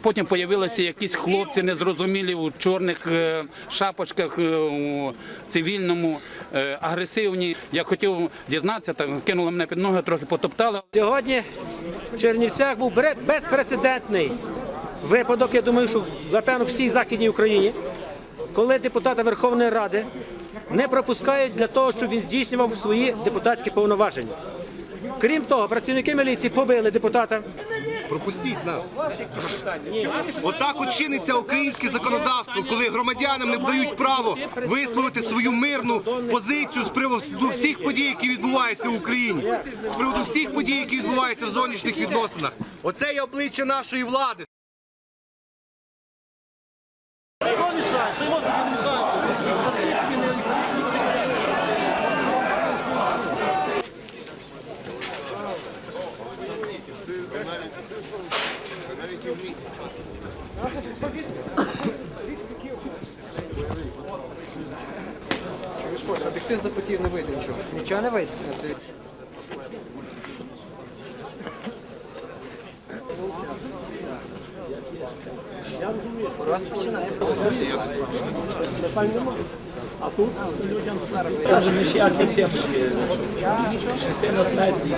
Потім з'явилися якісь хлопці незрозумілі у чорних е, шапочках, е, у цивільному, е, агресивні. Я хотів дізнатися, так кинули мене під ноги, трохи потоптали. Сьогодні в Чернівцях був безпрецедентний випадок, я думаю, що напевно всій Західній Україні, коли депутата Верховної Ради не пропускають для того, щоб він здійснював свої депутатські повноваження. Крім того, працівники міліції побили депутата. Пропустіть нас. Отак от чиниться українське законодавство, коли громадянам не дають право висловити свою мирну позицію з приводу всіх подій, які відбуваються в Україні, з приводу всіх подій, які відбуваються в зовнішніх відносинах. Оце є обличчя нашої влади. Чуєш, Коля, об'єктив запотів не вийде нічого. Нічого не вийде? Даже не шляхи сепочки. Все на смерті.